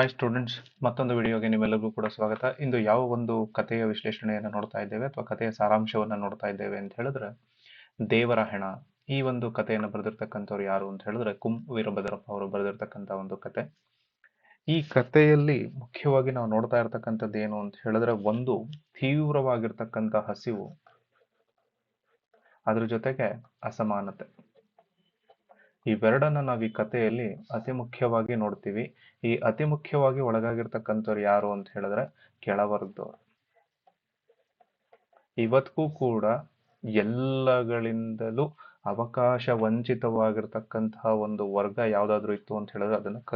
Hi students ಮತ್ತೊಂದು ವಿಡಿಯೋಗೆ ನಿಮ್ಮೆಲ್ಲರಿಗೂ ಕೂಡ ಸ್ವಾಗತ. ಇಂದು ಯಾವ ಒಂದು ಕಥೆಯ ವಿಶ್ಲೇಷಣೆಯನ್ನು ನೋಡ್ತಾ ಇದ್ದೇವೆ ಅಥವಾ ಕಥೆಯ ಸಾರಾಂಶವನ್ನು ನೋಡ್ತಾ ಇದ್ದೇವೆ ಅಂತ ಹೇಳಿದ್ರೆ, ದೇವರ ಹೆಣ. ಈ ಒಂದು ಕಥೆಯನ್ನು ಬರೆದಿರ್ತಕ್ಕಂಥವ್ರು ಯಾರು ಅಂತ ಹೇಳಿದ್ರೆ, ಕುಂ ವೀರಭದ್ರಪ್ಪ ಅವರು ಬರೆದಿರ್ತಕ್ಕಂಥ ಒಂದು ಕತೆ ಈ ಕಥೆಯಲ್ಲಿ ಮುಖ್ಯವಾಗಿ ನಾವು ನೋಡ್ತಾ ಇರ್ತಕ್ಕಂಥದ್ದು ಏನು ಅಂತ ಹೇಳಿದ್ರೆ, ಒಂದು ತೀವ್ರವಾಗಿರ್ತಕ್ಕಂಥ ಹಸಿವು, ಅದ್ರ ಜೊತೆಗೆ ಅಸಮಾನತೆ. ಇವೆರಡನ್ನ ನಾವು ಈ ಕಥೆಯಲ್ಲಿ ಅತಿ ಮುಖ್ಯವಾಗಿ ನೋಡ್ತೀವಿ. ಈ ಅತಿ ಮುಖ್ಯವಾಗಿ ಒಳಗಾಗಿರ್ತಕ್ಕಂಥವ್ರು ಯಾರು ಅಂತ ಹೇಳಿದ್ರೆ ಕೆಳವರ್ಗದವ್ರು. ಇವತ್ತಿಗೂ ಕೂಡ ಎಲ್ಲಗಳಿಂದಲೂ ಅವಕಾಶ ವಂಚಿತವಾಗಿರ್ತಕ್ಕಂತಹ ಒಂದು ವರ್ಗ ಯಾವ್ದಾದ್ರು ಇತ್ತು ಅಂತ ಹೇಳಿದ್ರೆ ಅದನ್ನ ಕ,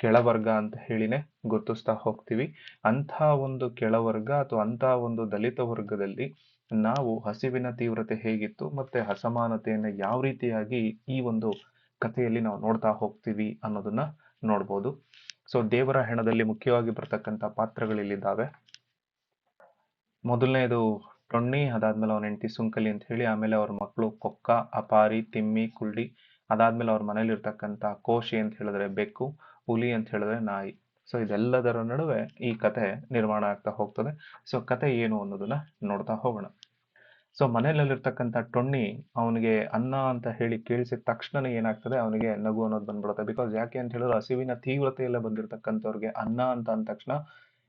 ಕೆಳವರ್ಗ ಅಂತ ಹೇಳಿನೇ ಗುರ್ತಿಸ್ತಾ ಹೋಗ್ತೀವಿ. ಅಂಥ ಒಂದು ಕೆಳವರ್ಗ ಅಥವಾ ಅಂಥ ಒಂದು ದಲಿತ ವರ್ಗದಲ್ಲಿ ನಾವು ಹಸಿವಿನ ತೀವ್ರತೆ ಹೇಗಿತ್ತು ಮತ್ತೆ ಅಸಮಾನತೆಯನ್ನು ಯಾವ ರೀತಿಯಾಗಿ ಈ ಒಂದು ಕಥೆಯಲ್ಲಿ ನಾವು ನೋಡ್ತಾ ಹೋಗ್ತೀವಿ ಅನ್ನೋದನ್ನ ನೋಡ್ಬೋದು. ಸೊ ದೇವರ ಹೆಣದಲ್ಲಿ ಮುಖ್ಯವಾಗಿ ಬರ್ತಕ್ಕಂಥ ಪಾತ್ರಗಳಿಲ್ಲಿದ್ದಾವೆ ಮೊದಲನೇದು ಟೊಣ್ಣಿ ಅದಾದ್ಮೇಲೆ ಅವನ ಹೆಂಡತಿ ಸುಂಕಲಿ ಅಂತ ಹೇಳಿ, ಆಮೇಲೆ ಅವ್ರ ಮಕ್ಕಳು ಕೊಕ್ಕ, ಅಪಾರಿ, ತಿಮ್ಮಿ, ಕುಳ್ಳಿ, ಅದಾದ್ಮೇಲೆ ಅವ್ರ ಮನೇಲಿ ಇರ್ತಕ್ಕಂಥ ಕೋಶಿ ಅಂತ ಹೇಳಿದ್ರೆ ಬೆಕ್ಕು, ಹುಲಿ ಅಂತ ಹೇಳಿದ್ರೆ ನಾಯಿ. ಸೊ ಇದೆಲ್ಲದರ ನಡುವೆ ಈ ಕತೆ ನಿರ್ಮಾಣ ಆಗ್ತಾ ಹೋಗ್ತದೆ. ಸೊ ಕತೆ ಏನು ಅನ್ನೋದನ್ನ ನೋಡ್ತಾ ಹೋಗೋಣ. ಸೊ ಮನೆಯಲ್ಲಿರ್ತಕ್ಕಂಥ ಟೊಣ್ಣಿ ಅವನಿಗೆ ಅನ್ನ ಅಂತ ಹೇಳಿ ಕೇಳಿಸಿದ ತಕ್ಷಣನೇ ಏನಾಗ್ತದೆ? ಅವನಿಗೆ ನಗು ಅನ್ನೋದು ಬಂದ್ಬಿಡುತ್ತೆ. ಬಿಕಾಸ್ ಯಾಕೆ ಅಂತ ಹೇಳಿದ್ರೆ ಹಸಿವಿನ ತೀವ್ರತೆಯಲ್ಲ ಬಂದಿರತಕ್ಕಂಥವ್ರಿಗೆ ಅನ್ನ ಅಂತ ಅಂದ ತಕ್ಷಣ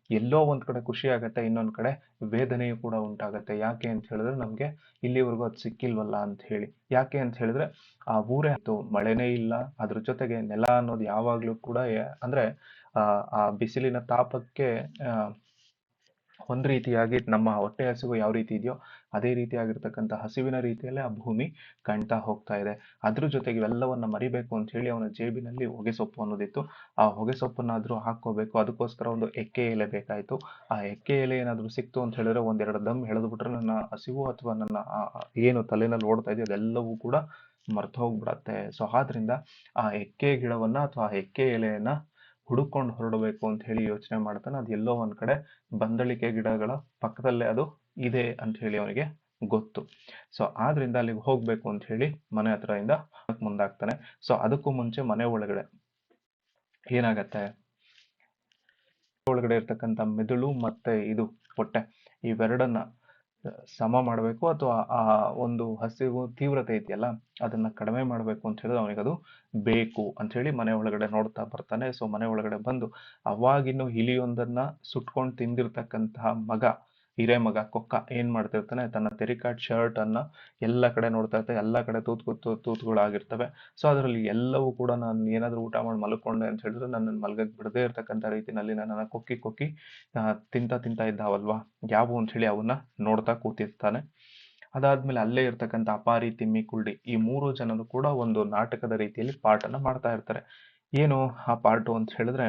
ಎಲ್ಲೋ ಒಂದ್ ಕಡೆ ಖುಷಿ ಆಗತ್ತೆ, ಇನ್ನೊಂದ್ ಕಡೆ ವೇದನೆಯು ಕೂಡ ಉಂಟಾಗತ್ತೆ. ಯಾಕೆ ಅಂತ ಹೇಳಿದ್ರೆ ನಮ್ಗೆ ಇಲ್ಲಿವರೆಗೂ ಅದು ಸಿಕ್ಕಿಲ್ವಲ್ಲ ಅಂತ ಹೇಳಿ. ಯಾಕೆ ಅಂತ ಹೇಳಿದ್ರೆ ಆ ಊರೇ ಆಯ್ತು ಮಳೆನೇ ಇಲ್ಲ. ಅದ್ರ ಜೊತೆಗೆ ನೆಲ ಅನ್ನೋದು ಯಾವಾಗ್ಲೂ ಕೂಡ ಅಂದ್ರೆ, ಆ ಬಿಸಿಲಿನ ತಾಪಕ್ಕೆ ಒಂದ್ ರೀತಿಯಾಗಿ ನಮ್ಮ ಹೊಟ್ಟೆ ಹಸಿವು ಯಾವ ರೀತಿ ಇದೆಯೋ ಅದೇ ರೀತಿಯಾಗಿರ್ತಕ್ಕಂಥ ಹಸಿವಿನ ರೀತಿಯಲ್ಲೇ ಆ ಭೂಮಿ ಕಾಣ್ತಾ ಹೋಗ್ತಾ ಇದೆ. ಅದ್ರ ಜೊತೆಗೆ ಇವೆಲ್ಲವನ್ನ ಮರಿಬೇಕು ಅಂತ ಹೇಳಿ ಅವನ ಜೇಬಿನಲ್ಲಿ ಹೊಗೆ ಸೊಪ್ಪು ಅನ್ನೋದಿತ್ತು. ಆ ಹೊಗೆ ಸೊಪ್ಪನ್ನಾದ್ರೂ ಹಾಕೋಬೇಕು ಅದಕ್ಕೋಸ್ಕರ ಒಂದು ಎಕ್ಕೆ ಎಲೆ ಬೇಕಾಯಿತು. ಆ ಎಕ್ಕೆ ಎಲೆ ಏನಾದರೂ ಸಿಕ್ತು ಅಂತ ಹೇಳಿದ್ರೆ ಒಂದೆರಡು ದಮ್ ಬಿಟ್ರೆ ನನ್ನ ಹಸಿವು ಅಥವಾ ನನ್ನ ಏನು ತಲೆನಲ್ಲಿ ಓಡ್ತಾ ಇದೆಯೋ ಅದೆಲ್ಲವೂ ಕೂಡ ಮರ್ತು ಹೋಗ್ಬಿಡತ್ತೆ. ಸೊ ಆದ್ರಿಂದ ಆ ಎಕ್ಕೆ ಗಿಡವನ್ನ ಅಥವಾ ಆ ಎಕ್ಕೆ ಎಲೆಯನ್ನ ಹುಡುಕೊಂಡು ಹೊರಡಬೇಕು ಅಂತ ಹೇಳಿ ಯೋಚನೆ ಮಾಡ್ತಾನೆ. ಅದು ಎಲ್ಲೋ ಒಂದ್ ಕಡೆ ಬಂದಳಿಕೆ ಗಿಡಗಳ ಪಕ್ಕದಲ್ಲೇ ಅದು ಇದೆ ಅಂತ ಹೇಳಿ ಅವನಿಗೆ ಗೊತ್ತು. ಸೊ ಆದ್ರಿಂದ ಅಲ್ಲಿಗೆ ಹೋಗ್ಬೇಕು ಅಂತ ಹೇಳಿ ಮನೆ ಹತ್ರದಿಂದ ಮುಂದಾಗ್ತಾನೆ. ಸೊ ಅದಕ್ಕೂ ಮುಂಚೆ ಮನೆ ಒಳಗಡೆ ಏನಾಗತ್ತೆ? ಒಳಗಡೆ ಇರ್ತಕ್ಕಂಥ ಮೆದುಳು ಮತ್ತೆ ಇದು ಹೊಟ್ಟೆ ಇವೆರಡನ್ನ ಸಮ ಮಾಡಬೇಕು ಅಥವಾ ಆ ಒಂದು ಹಸಿವು ತೀವ್ರತೆ ಇದೆಯಲ್ಲ, ಅದನ್ನ ಕಡಿಮೆ ಮಾಡಬೇಕು ಅಂತ ಹೇಳಿದ್ರೆ ಅವನಿಗೆ ಅದು ಬೇಕು ಅಂತ ಹೇಳಿ ಮನೆ ಒಳಗಡೆ ನೋಡ್ತಾ ಬರ್ತಾನೆ. ಸೊ ಮನೆ ಒಳಗಡೆ ಬಂದು ಅವಾಗಿನ್ನು ಇಲಿಯೊಂದನ್ನ ಸುಟ್ಕೊಂಡು ತಿಂದಿರ್ತಕ್ಕಂತಹ ಮಗ ಹಿರೇ ಮಗ ಕೊಕ್ಕ ಏನ್ ಮಾಡ್ತಿರ್ತಾನೆ? ತನ್ನ ತೆರಿಕಾಟ್ ಶರ್ಟ್ ಅನ್ನ ಎಲ್ಲ ಕಡೆ ನೋಡ್ತಾ ಇರ್ತಾನೆ. ಎಲ್ಲ ಕಡೆ ತೂತ್ ಕೂತು ತೂತುಗಳಾಗಿರ್ತವೆ. ಸೊ ಅದರಲ್ಲಿ ಎಲ್ಲವೂ ಕೂಡ ನಾನು ಏನಾದರೂ ಊಟ ಮಾಡಿ ಮಲ್ಕೊಂಡೆ ಅಂತ ಹೇಳಿದ್ರೆ ನನ್ನ ಮಲ್ಗಕ್ ಬಿಡದೇ ಇರ್ತಕ್ಕಂಥ ರೀತಿನಲ್ಲಿ ನನ್ನ ಕೊಕ್ಕಿ ಕೊಕ್ಕಿ ತಿಂತಾ ತಿಂತಾ ಇದ್ದಾವಲ್ವಾ? ಅಂತ ಹೇಳಿ ಅವನ್ನ ನೋಡ್ತಾ ಕೂತಿರ್ತಾನೆ. ಅದಾದ್ಮೇಲೆ ಅಲ್ಲೇ ಇರ್ತಕ್ಕಂಥ ಅಪಾರಿ, ತಿಮ್ಮಿ, ಕುಳ್ಳಿ ಈ ಮೂರು ಜನರು ಕೂಡ ಒಂದು ನಾಟಕದ ರೀತಿಯಲ್ಲಿ ಪಾಠನ ಮಾಡ್ತಾ ಇರ್ತಾರೆ. ಏನು ಆ ಪಾರ್ಟು ಅಂತ ಹೇಳಿದ್ರೆ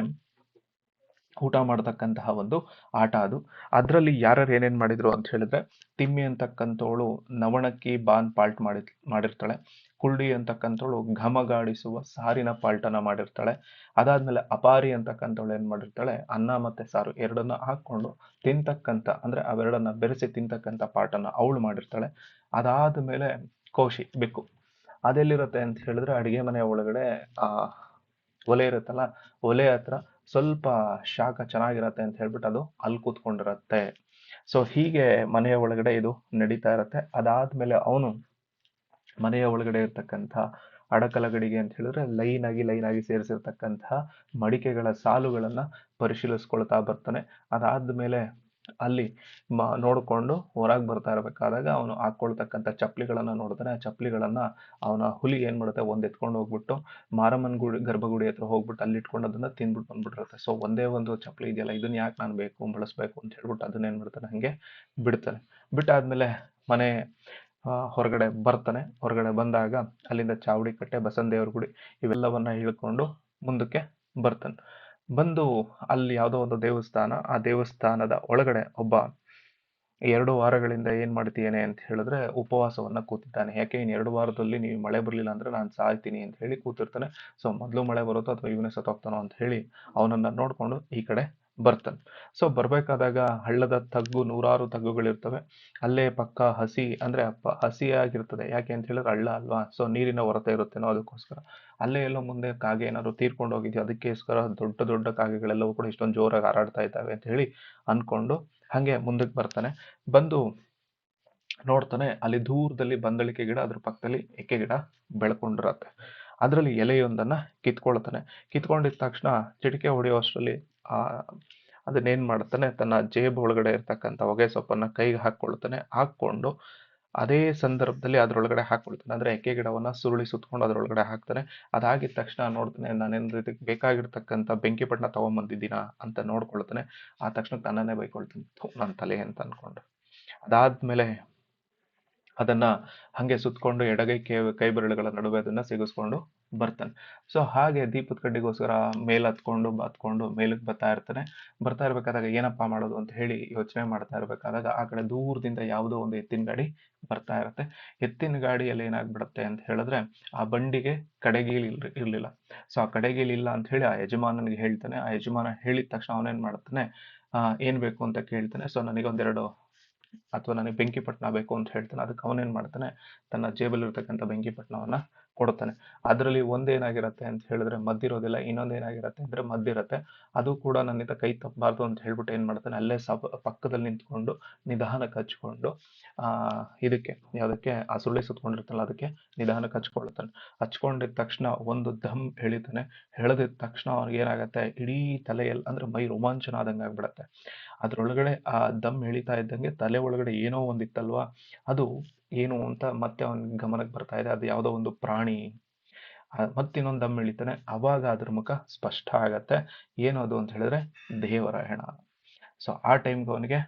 ಊಟ ಮಾಡತಕ್ಕಂತಹ ಒಂದು ಆಟ ಅದು. ಅದರಲ್ಲಿ ಯಾರ್ಯಾರು ಏನೇನು ಮಾಡಿದ್ರು ಅಂತ ಹೇಳಿದ್ರೆ, ತಿಮ್ಮಿ ಅಂತಕ್ಕಂಥವಳು ನವಣಕ್ಕಿ ಬಾನ್ ಪಾಲ್ಟ್ ಮಾಡಿ ಮಾಡಿರ್ತಾಳೆ. ಕುಳ್ಳಿ ಅಂತಕ್ಕಂಥವಳು ಘಮಗಾಡಿಸುವ ಸಾರಿನ ಪಾಲ್ಟನ ಮಾಡಿರ್ತಾಳೆ. ಅದಾದ್ಮೇಲೆ ಅಪಾರಿ ಅಂತಕ್ಕಂಥವಳು ಏನು ಮಾಡಿರ್ತಾಳೆ, ಅನ್ನ ಮತ್ತೆ ಸಾರು ಎರಡನ್ನ ಹಾಕೊಂಡು ತಿಂತಕ್ಕಂಥ, ಅಂದ್ರೆ ಅವೆರಡನ್ನ ಬೆರೆಸಿ ತಿಂತಕ್ಕಂಥ ಪಾಠನ ಅವಳು ಮಾಡಿರ್ತಾಳೆ. ಅದಾದ ಮೇಲೆ ಕೋಶಿ, ಬೆಕ್ಕು. ಅದೆಲ್ಲಿರುತ್ತೆ ಅಂತ ಹೇಳಿದ್ರೆ ಅಡಿಗೆ ಮನೆ ಒಳಗಡೆ, ಆ, ಒಲೆ ಇರುತ್ತಲ್ಲ, ಒಲೆ ಹತ್ರ ಸ್ವಲ್ಪ ಶಾಖ ಚೆನ್ನಾಗಿರತ್ತೆ ಅಂತ ಹೇಳ್ಬಿಟ್ಟು ಅದು ಅಲ್ಲಿ ಕೂತ್ಕೊಂಡಿರತ್ತೆ. ಸೊ ಹೀಗೆ ಮನೆಯ ಒಳಗಡೆ ಇದು ನಡೀತಾ ಇರತ್ತೆ. ಅದಾದ್ಮೇಲೆ ಅವನು ಮನೆಯ ಒಳಗಡೆ ಇರ್ತಕ್ಕಂಥ ಅಡಕಲಗಡಿಗೆ ಅಂತ ಹೇಳಿದ್ರೆ ಲೈನ್ ಆಗಿ ಲೈನ್ ಆಗಿ ಸೇರಿಸಿರ್ತಕ್ಕಂತಹ ಮಡಿಕೆಗಳ ಸಾಲುಗಳನ್ನ ಪರಿಶೀಲಿಸ್ಕೊಳ್ತಾ ಬರ್ತಾನೆ. ಅದಾದ್ಮೇಲೆ ಅಲ್ಲಿ ನೋಡ್ಕೊಂಡು ಹೊರಗೆ ಬರ್ತಾ ಇರಬೇಕಾದಾಗ ಅವನು ಹಾಕ್ಕೊಳ್ತಕ್ಕಂಥ ಚಪ್ಪಲಿಗಳನ್ನು ನೋಡ್ತಾನೆ. ಆ ಚಪ್ಪಲಿಗಳನ್ನು ಅವನ ಹುಲಿ ಏನು ಮಾಡುತ್ತೆ? ಒಂದು ಎತ್ಕೊಂಡು ಹೋಗ್ಬಿಟ್ಟು ಮಾರಮ್ಮನ ಗುಡಿ, ಗರ್ಭಗುಡಿ ಹತ್ರ ಹೋಗ್ಬಿಟ್ಟು ಅಲ್ಲಿ ಇಟ್ಕೊಂಡು ಅದನ್ನು ತಿಂದ್ಬಿಟ್ಟು ಬಂದ್ಬಿಟ್ಟಿರುತ್ತೆ. ಸೊ ಒಂದೇ ಒಂದು ಚಪ್ಪಲಿ ಇದೆಯಲ್ಲ ಇದನ್ನ ಯಾಕೆ ನಾನು ಬೇಕು, ಬಳಸಬೇಕು ಅಂತ ಹೇಳ್ಬಿಟ್ಟು ಅದನ್ನ ಏನು ಮಾಡ್ತಾನೆ? ಹಂಗೆ ಬಿಡ್ತಾನೆ. ಬಿಟ್ಟಾದ್ಮೇಲೆ ಮನೆ ಹೊರಗಡೆ ಬರ್ತಾನೆ. ಹೊರಗಡೆ ಬಂದಾಗ ಅಲ್ಲಿಂದ ಚಾವಡಿ ಕಟ್ಟೆ, ಬಸಂದೇವ್ರ ಗುಡಿ ಇವೆಲ್ಲವನ್ನ ಇಳ್ಕೊಂಡು ಮುಂದಕ್ಕೆ ಬರ್ತಾನೆ. ಬಂದು ಅಲ್ಲಿ ಯಾವುದೋ ಒಂದು ದೇವಸ್ಥಾನ, ಆ ದೇವಸ್ಥಾನದ ಒಳಗಡೆ ಒಬ್ಬ ಎರಡು ವಾರಗಳಿಂದ ಏನ್ ಮಾಡ್ತೀಯೇನೆ ಅಂತ ಹೇಳಿದ್ರೆ ಉಪವಾಸವನ್ನ ಕೂತಿದ್ದಾನೆ. ಯಾಕೆ ಇನ್ ಎರಡು ವಾರದಲ್ಲಿ ನೀವು ಮಳೆ ಬರಲಿಲ್ಲ ಅಂದ್ರೆ ನಾನು ಸಾಯ್ತೀನಿ ಅಂತ ಹೇಳಿ ಕೂತಿರ್ತಾನೆ. ಸೊ ಮೊದಲು ಮಳೆ ಬರುತ್ತೋ ಅಥವಾ ಇವನೇ ಸತ್ತೋಗ್ತಾನೋ ಅಂತ ಹೇಳಿ ಅವನನ್ನ ನೋಡ್ಕೊಂಡು ಈ ಕಡೆ ಬರ್ತಾನೆ ಸೊ ಬರಬೇಕಾದಾಗ ಹಳ್ಳದ ತಗ್ಗು ನೂರಾರು ತಗ್ಗುಗಳಿರ್ತವೆ. ಅಲ್ಲೇ ಪಕ್ಕ ಹಸಿ, ಅಂದ್ರೆ ಅಪ್ಪ ಹಸಿಯಾಗಿರ್ತದೆ. ಯಾಕೆ ಅಂತ ಹೇಳಿದ್ರೆ ಹಳ್ಳ ಅಲ್ವಾ? ಸೊ ನೀರಿನ ಹೊರತೆ ಇರುತ್ತೇನೋ ಅದಕ್ಕೋಸ್ಕರ. ಅಲ್ಲೇ ಎಲ್ಲೋ ಮುಂದೆ ಕಾಗೆ ಏನಾದ್ರು ತೀರ್ಕೊಂಡು ಹೋಗಿದ್ಯೋ, ಅದಕ್ಕೋಸ್ಕರ ದೊಡ್ಡ ದೊಡ್ಡ ಕಾಗೆಗಳೆಲ್ಲವೂ ಕೂಡ ಇಷ್ಟೊಂದು ಜೋರಾಗಿ ಹಾರಾಡ್ತಾ ಇದ್ದಾವೆ ಅಂತ ಹೇಳಿ ಅನ್ಕೊಂಡು ಹಾಗೆ ಮುಂದಕ್ಕೆ ಬರ್ತಾನೆ. ಬಂದು ನೋಡ್ತಾನೆ, ಅಲ್ಲಿ ದೂರದಲ್ಲಿ ಬಂದಳಿಕೆ ಗಿಡ, ಅದ್ರ ಪಕ್ಕದಲ್ಲಿ ಎಕ್ಕೆ ಗಿಡ ಬೆಳ್ಕೊಂಡಿರತ್ತೆ. ಅದರಲ್ಲಿ ಎಲೆಯೊಂದನ್ನ ಕಿತ್ಕೊಳ್ತಾನೆ. ಕಿತ್ಕೊಂಡಿದ ತಕ್ಷಣ, ಚಿಟಿಕೆ ಹೊಡೆಯುವಷ್ಟರಲ್ಲಿ ಅದನ್ನೇನ್ ಮಾಡ್ತಾನೆ, ತನ್ನ ಜೇಬ್ ಒಳಗಡೆ ಇರ್ತಕ್ಕಂಥ ಹೊಗೆ ಸೊಪ್ಪನ್ನ ಕೈಗೆ ಹಾಕೊಳ್ತಾನೆ ಹಾಕೊಂಡು ಅದೇ ಸಂದರ್ಭದಲ್ಲಿ ಅದರೊಳಗಡೆ ಹಾಕ್ಕೊಳ್ತಾನೆ. ಅಂದ್ರೆ ಎಕ್ಕೆ ಗಿಡವನ್ನು ಸುರುಳಿ ಸುತ್ಕೊಂಡು ಅದರೊಳಗಡೆ ಹಾಕ್ತಾನೆ. ಅದಾಗಿದ ತಕ್ಷಣ ನೋಡ್ತಾನೆ, ನಾನೇನು ಇದಕ್ಕೆ ಬೇಕಾಗಿರ್ತಕ್ಕಂಥ ಬೆಂಕಿ ಪಟ್ಟಣ ತೊಗೊಂಬಂದಿದ್ದೀನ ಅಂತ ನೋಡ್ಕೊಳ್ತಾನೆ. ಆ ತಕ್ಷಣ ತನ್ನನ್ನೇ ಬೈಕೊಳ್ತಾನೆ. ನನ್ನ ತಲೆ ಅಂತ ಅಂದ್ಕೊಂಡು ಅದಾದ್ಮೇಲೆ ಅದನ್ನ ಹಂಗೆ ಸುತ್ತಕೊಂಡು ಎಡಗೈ ಕೈ ಬೆರಳುಗಳ ನಡುವೆ ಅದನ್ನ ಸಿಗಿಸ್ಕೊಂಡು ಬರ್ತಾನೆ. ಸೊ ಹಾಗೆ ದೀಪದ ಕಡ್ಡಿಗೋಸ್ಕರ ಮೇಲ್ ಹತ್ಕೊಂಡು ಹತ್ಕೊಂಡು ಮೇಲಕ್ಕೆ ಬರ್ತಾ ಇರ್ತಾನೆ. ಬರ್ತಾ ಇರ್ಬೇಕಾದಾಗ ಏನಪ್ಪಾ ಮಾಡೋದು ಅಂತ ಹೇಳಿ ಯೋಚನೆ ಮಾಡ್ತಾ ಇರ್ಬೇಕಾದಾಗ ಆ ಕಡೆ ದೂರದಿಂದ ಯಾವುದೋ ಒಂದು ಎತ್ತಿನ ಗಾಡಿ ಬರ್ತಾ ಇರುತ್ತೆ. ಎತ್ತಿನ ಗಾಡಿಯಲ್ಲಿ ಏನಾಗ್ಬಿಡುತ್ತೆ ಅಂತ ಹೇಳಿದ್ರೆ ಆ ಬಂಡಿಗೆ ಕಡೆಗೀಲ್ ಇರಲಿಲ್ಲ. ಸೊ ಆ ಕಡೆಗೀಲ್ ಇಲ್ಲ ಅಂತ ಹೇಳಿ ಆ ಯಜಮಾನನಿಗೆ ಹೇಳ್ತಾನೆ. ಆ ಯಜಮಾನ ಹೇಳಿದ ತಕ್ಷಣ ಅವನೇನ್ ಮಾಡ್ತಾನೆ? ಆ, ಏನ್ ಬೇಕು ಅಂತ ಕೇಳ್ತಾನೆ. ಸೊ ನನಗೊಂದೆರಡು ಅಥವಾ ನನಗೆ ಬೆಂಕಿ ಪಟ್ಟಣ ಬೇಕು ಅಂತ ಹೇಳ್ತಾನೆ, ಅದಕ್ಕೆ ಅವನೇನ್ ಮಾಡ್ತಾನೆ, ತನ್ನ ಜೇಬಲ್ಲಿರ್ತಕ್ಕಂಥ ಬೆಂಕಿ ಪಟ್ಟಣವನ್ನ ಕೊಡುತ್ತಾನೆ. ಅದರಲ್ಲಿ ಒಂದೇನಾಗಿರುತ್ತೆ ಅಂತ ಹೇಳಿದ್ರೆ ಮದ್ದಿರೋದಿಲ್ಲ ಇನ್ನೊಂದು ಏನಾಗಿರುತ್ತೆ ಅಂದ್ರೆ ಮದ್ದಿರತ್ತೆ ಅದು ಕೂಡ ನನ್ನಿಂದ ಕೈ ತಪ್ಪಬಾರ್ದು ಅಂತ ಹೇಳ್ಬಿಟ್ಟು ಏನು ಮಾಡ್ತಾನೆ, ಅಲ್ಲೇ ಸಪ ಪಕ್ಕದಲ್ಲಿ ನಿಂತ್ಕೊಂಡು ನಿಧಾನಕ್ಕೆ ಹಚ್ಕೊಂಡು ಆ, ಇದಕ್ಕೆ ಯಾವುದಕ್ಕೆ, ಆ ಸುಳ್ಳಿ ಸುತ್ಕೊಂಡಿರ್ತಲ್ಲ ಅದಕ್ಕೆ ನಿಧಾನಕ್ಕೆ ಹಚ್ಕೊಳ್ತಾನೆ ಹಚ್ಕೊಂಡಿದ ತಕ್ಷಣ ಒಂದು ದಮ್ ಹೇಳಿತಾನೆ ಹೇಳದಿದ ತಕ್ಷಣ ಅವ್ನಿಗೆ ಏನಾಗುತ್ತೆ ಇಡೀ ತಲೆಯಲ್ಲಿ ಅಂದ್ರೆ ಮೈ ರೋಮಾಂಚನ ಆದಂಗೆ ಆಗ್ಬಿಡತ್ತೆ ಅದ್ರೊಳಗಡೆ ಆ ದಮ್ ಎಳಿತಾ ಇದ್ದಂಗೆ ತಲೆ ಒಳಗಡೆ ಏನೋ ಒಂದಿತ್ತಲ್ವಾ? ಅದು ಏನು ಅಂತ ಮತ್ತೆ ಅವನ ಗಮನಕ್ಕೆ ಬರ್ತಾ ಇದೆ. ಅದು ಯಾವುದೋ ಒಂದು ಪ್ರಾಣಿ. ಮತ್ತಿನ್ನೊಂದು ದಮ್ ಎಳಿತಾನೆ. ಅವಾಗ ಅದ್ರ ಮುಖ ಸ್ಪಷ್ಟ ಆಗತ್ತೆ. ಏನು ಅದು ಅಂತ ಹೇಳಿದ್ರೆ ದೇವರ ಹೆಣ ಸೊ ಆ ಟೈಮ್ಗೆ ಅವನಿಗೆ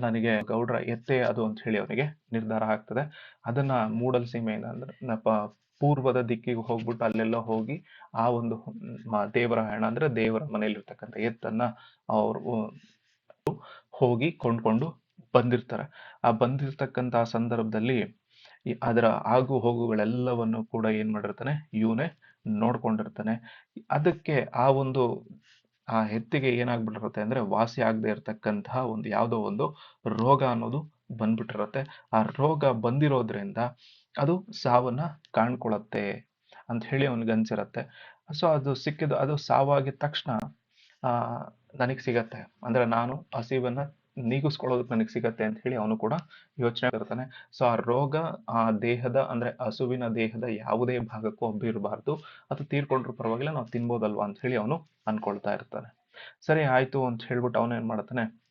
ನನಗೆ ಗೌಡ್ರ ಎತ್ತೆ ಅದು ಅಂತ ಹೇಳಿ ಅವನಿಗೆ ನಿರ್ಧಾರ ಆಗ್ತದೆ. ಅದನ್ನ ಮೂಡಲ್ ಸೀಮೆಯಿಂದ ಅಂದ್ರೆ ಪೂರ್ವದ ದಿಕ್ಕಿಗೆ ಹೋಗ್ಬಿಟ್ಟು ಅಲ್ಲೆಲ್ಲ ಹೋಗಿ ಆ ಒಂದು ದೇವರ ಹೆಣ ಅಂದ್ರೆ ದೇವರ ಮನೆಯಲ್ಲಿರ್ತಕ್ಕಂಥ ಎತ್ತನ್ನ ಅವರು ಹೋಗಿ ಕೊಂಡ್ಕೊಂಡು ಬಂದಿರ್ತಾರೆ. ಆ ಬಂದಿರ್ತಕ್ಕಂಥ ಸಂದರ್ಭದಲ್ಲಿ ಅದರ ಆಗು ಹೋಗುಗಳೆಲ್ಲವನ್ನು ಕೂಡ ಏನ್ ಮಾಡಿರ್ತಾನೆ, ಇವನೇ ನೋಡ್ಕೊಂಡಿರ್ತಾನೆ. ಅದಕ್ಕೆ ಆ ಒಂದು, ಆ ಹೆತ್ತಿಗೆ ಏನಾಗ್ಬಿಟ್ಟಿರುತ್ತೆ ಅಂದ್ರೆ ವಾಸಿ ಆಗದೆ ಇರತಕ್ಕಂತಹ ಒಂದು ಯಾವುದೋ ಒಂದು ರೋಗ ಅನ್ನೋದು ಬಂದ್ಬಿಟ್ಟಿರುತ್ತೆ. ಆ ರೋಗ ಬಂದಿರೋದ್ರಿಂದ ಅದು ಸಾವನ್ನ ಕಾಣ್ಕೊಳತ್ತೆ ಅಂತ ಹೇಳಿ ಅವನಿಗೆ ಅನ್ಸಿರತ್ತೆ. ಸೊ ಅದು ಸಿಕ್ಕಿದ ಅದು ಸಾವಾಗಿದ ತಕ್ಷಣ ನನಗೆ ಸಿಗತ್ತೆ. ಅಂದ್ರೆ ನಾನು ಹಸಿವನ್ನು ನೀಗಿಸ್ಕೊಳ್ಳೋದಕ್ಕೆ ನನಗೆ ಸಿಗತ್ತೆ ಅಂತ ಹೇಳಿ ಅವನು ಕೂಡ ಯೋಚನೆ ಇರ್ತಾನೆ ಸೊ ಆ ರೋಗ, ಆ ದೇಹದ, ಅಂದ್ರೆ ಹಸುವಿನ ದೇಹದ ಯಾವುದೇ ಭಾಗಕ್ಕೂ ಹಬ್ಬಿರಬಾರ್ದು. ಅದು ತೀರ್ಕೊಂಡ್ರು ಪರವಾಗಿಲ್ಲ, ನಾವು ತಿನ್ಬೋದಲ್ವಾ ಅಂತ ಹೇಳಿ ಅವನು ಅನ್ಕೊಳ್ತಾ ಇರ್ತಾನೆ. ಸರಿ, ಆಯ್ತು ಅಂತ ಹೇಳ್ಬಿಟ್ಟು ಅವನು ಏನ್ ಮಾಡ್ತಾನೆ,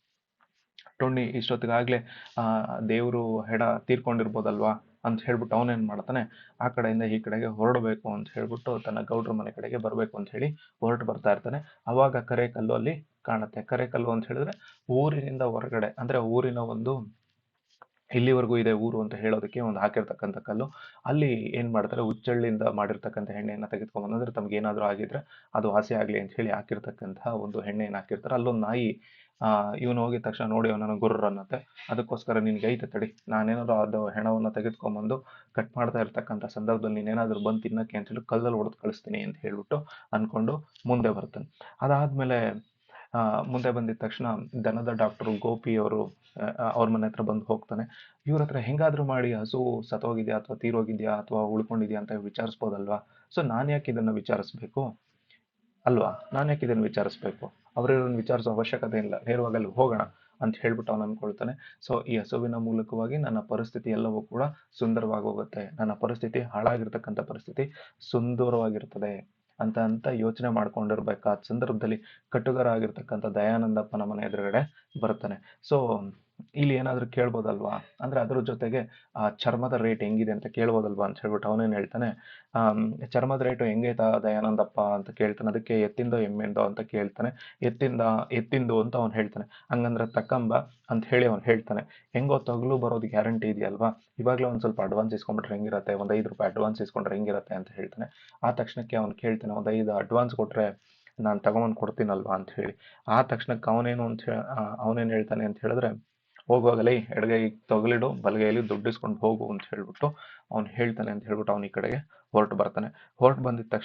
ಟೊಣ್ಣಿ, ಇಷ್ಟೊತ್ತಿಗಾಗ್ಲೇ, ಆ, ದೇವರು ಹೆಡ ತೀರ್ಕೊಂಡಿರ್ಬೋದಲ್ವಾ? ಅಂತ ಹೇಳ್ಬಿಟ್ಟು ಅವನೇನು ಮಾಡ್ತಾನೆ, ಆ ಕಡೆಯಿಂದ ಈ ಕಡೆಗೆ ಹೊರಡಬೇಕು ಅಂತ ಹೇಳ್ಬಿಟ್ಟು ತನ್ನ ಗೌಡ್ರ ಮನೆ ಕಡೆಗೆ ಬರಬೇಕು ಅಂತ ಹೇಳಿ ಹೊರಟು ಬರ್ತಾ ಇರ್ತಾನೆ. ಅವಾಗ ಕರೆ ಕಲ್ಲು ಅಲ್ಲಿ ಕಾಣುತ್ತೆ. ಕರೆ ಕಲ್ಲು ಅಂತ ಹೇಳಿದ್ರೆ ಊರಿನಿಂದ ಹೊರಗಡೆ, ಅಂದ್ರೆ ಊರಿನ ಒಂದು ಇಲ್ಲಿವರೆಗೂ ಇದೆ ಊರು ಅಂತ ಹೇಳೋದಕ್ಕೆ ಒಂದು ಹಾಕಿರ್ತಕ್ಕಂಥ ಕಲ್ಲು. ಅಲ್ಲಿ ಏನು ಮಾಡ್ತಾರೆ ಹುಚ್ಚಳ್ಳಿಯಿಂದ ಮಾಡಿರ್ತಕ್ಕಂಥ ಹೆಣ್ಣೆಯನ್ನು ತೆಗೆದುಕೊಂಡ್ ಅಂದ್ರೆ ತಮ್ಗೆ ಏನಾದರೂ ಆಗಿದ್ರೆ ಅದು ಆಸೆ ಆಗಲಿ ಅಂತ ಹೇಳಿ ಹಾಕಿರ್ತಕ್ಕಂತಹ ಒಂದು ಹೆಣ್ಣೆಯನ್ನು ಹಾಕಿರ್ತಾರೆ. ಅಲ್ಲೊಂದು ನಾಯಿ ಇವನು ಹೋಗಿದ ತಕ್ಷಣ ನೋಡಿ ಅವನನ್ನು ಗುರ್ರ ಅನ್ನತ್ತೆ. ಅದಕ್ಕೋಸ್ಕರ ನಿನ್ಗೆ ಐತೆ ತಡಿ, ನಾನೇನಾದ್ರು ಅದು ಹೆಣವನ್ನ ತೆಗೆದುಕೊಂಬಂದು ಕಟ್ ಮಾಡ್ತಾ ಇರ್ತಕ್ಕಂಥ ಸಂದರ್ಭದಲ್ಲಿ ನೀನೇನಾದ್ರು ಬಂದು ತಿನ್ನಕ್ಕೆ ಅಂತ ಹೇಳಿ ಕಲ್ಲಲ್ಲಿ ಹೊಡೆದು ಕಳಿಸ್ತೀನಿ ಅಂತ ಹೇಳ್ಬಿಟ್ಟು ಅನ್ಕೊಂಡು ಮುಂದೆ ಬರ್ತಾನೆ. ಅದಾದ್ಮೇಲೆ ಮುಂದೆ ಬಂದಿದ ತಕ್ಷಣ ದನದ ಡಾಕ್ಟರ್ ಗೋಪಿ ಅವರು ಅವ್ರ ಮನೆ ಹತ್ರ ಬಂದು ಹೋಗ್ತಾನೆ. ಇವ್ರ ಹತ್ರ ಹೆಂಗಾದ್ರೂ ಮಾಡಿ ಹಸು ಸತ್ತೋಗಿದ್ಯಾ ಅಥವಾ ತೀರೋಗಿದ್ಯಾ ಅಥವಾ ಉಳ್ಕೊಂಡಿದ್ಯಾ ಅಂತ ವಿಚಾರಿಸ್ಬೋದಲ್ವಾ? ಸೊ ನಾನ್ ಯಾಕೆ ಇದನ್ನ ವಿಚಾರಿಸ್ಬೇಕು? ಅಲ್ವಾ? ನಾನು ಯಾಕೆ ಇದನ್ನು ವಿಚಾರಿಸ್ಬೇಕು? ಅವರನ್ನು ವಿಚಾರಿಸೋ ಅವಶ್ಯಕತೆ ಇಲ್ಲ. ನೇರವಾಗಿ ಅಲ್ಲಿ ಹೋಗೋಣ ಅಂತ ಹೇಳ್ಬಿಟ್ಟು ಅವನು ಅನ್ಕೊಳ್ತಾನೆ. ಸೊ ಈ ಹಸುವಿನ ಮೂಲಕವಾಗಿ ನನ್ನ ಪರಿಸ್ಥಿತಿ ಎಲ್ಲವೂ ಕೂಡ ಸುಂದರವಾಗಿ ಹೋಗುತ್ತೆ. ನನ್ನ ಪರಿಸ್ಥಿತಿ ಹಾಳಾಗಿರ್ತಕ್ಕಂಥ ಪರಿಸ್ಥಿತಿ ಸುಂದರವಾಗಿರ್ತದೆ ಅಂತ ಅಂತ ಯೋಚನೆ ಮಾಡ್ಕೊಂಡಿರ್ಬೇಕಾದ ಸಂದರ್ಭದಲ್ಲಿ ಕಟ್ಟುಗರ ಆಗಿರ್ತಕ್ಕಂಥ ದಯಾನಂದಪ್ಪ ನಮ್ಮನೆ ಎದುರುಗಡೆ ಬರ್ತಾನೆ ಸೊ ಇಲ್ಲಿ ಏನಾದರೂ ಕೇಳ್ಬೋದಲ್ವಾ? ಅಂದರೆ ಅದರ ಜೊತೆಗೆ, ಆ ಚರ್ಮದ ರೇಟ್ ಹೆಂಗಿದೆ ಅಂತ ಕೇಳ್ಬೋದಲ್ವಾ ಅಂತ ಹೇಳ್ಬಿಟ್ಟು ಅವನೇನು ಹೇಳ್ತಾನೆ ಚರ್ಮದ ರೇಟು ಹೆಂಗೈತ ದಯಾನಂದಪ್ಪ ಅಂತ ಕೇಳ್ತಾನೆ, ಅದಕ್ಕೆ ಎತ್ತಿಂದೋ ಎಮ್ಮೆಂದೋ ಅಂತ ಕೇಳ್ತಾನೆ, ಎತ್ತಿಂದ, ಎತ್ತಿಂದು ಅಂತ ಅವ್ನು ಹೇಳ್ತಾನೆ, ಹಂಗಂದ್ರೆ ತಕ್ಕಂಬ ಅಂತ ಹೇಳಿ ಅವ್ನು ಹೇಳ್ತಾನೆ, ಹೆಂಗೋ ತಗಲು ಬರೋದು ಗ್ಯಾರಂಟಿ ಇದೆಯಲ್ವಾ? ಇವಾಗಲೇ ಒಂದು ಸ್ವಲ್ಪ ಅಡ್ವಾನ್ಸ್ ಇಸ್ಕೊಂಡ್ಬಿಟ್ರೆ ಹೆಂಗಿರುತ್ತೆ, ಒಂದು ಐದು ರೂಪಾಯಿ ಅಡ್ವಾನ್ಸ್ ಇಸ್ಕೊಂಡ್ರೆ ಹೆಂಗಿರುತ್ತೆ ಅಂತ ಹೇಳ್ತಾನೆ, ಆ ತಕ್ಷಣಕ್ಕೆ ಅವ್ನು ಕೇಳ್ತಾನೆ, ಒಂದು ಐದು ಅಡ್ವಾನ್ಸ್ ಕೊಟ್ಟರೆ ನಾನು ತಗೊಂಡ್ ಕೊಡ್ತೀನಲ್ವಾ ಅಂತ ಹೇಳಿ, ಆ ತಕ್ಷಣಕ್ಕೆ ಅವನೇನು ಅಂತ ಹೇಳಿ ಅವನೇನು ಹೇಳ್ತಾನೆ ಅಂತ ಹೇಳಿದ್ರೆ ಹೋಗುವಾಗಲೇ ಎಡಗೈ ತೊಗಲಿಡು, ಬಲಗೈಯಲ್ಲಿ ದುಡ್ಡಿಸ್ಕೊಂಡು ಹೋಗು ಅಂತ ಹೇಳ್ಬಿಟ್ಟು ಅವ್ನು ಹೇಳ್ತಾನೆ ಅಂತ ಹೇಳ್ಬಿಟ್ಟು ಅವ್ನು ಈ ಕಡೆಗೆ ಹೊರಟು ಬರ್ತಾನೆ. ಹೊರಟು ಬಂದಿದ ತಕ್ಷಣ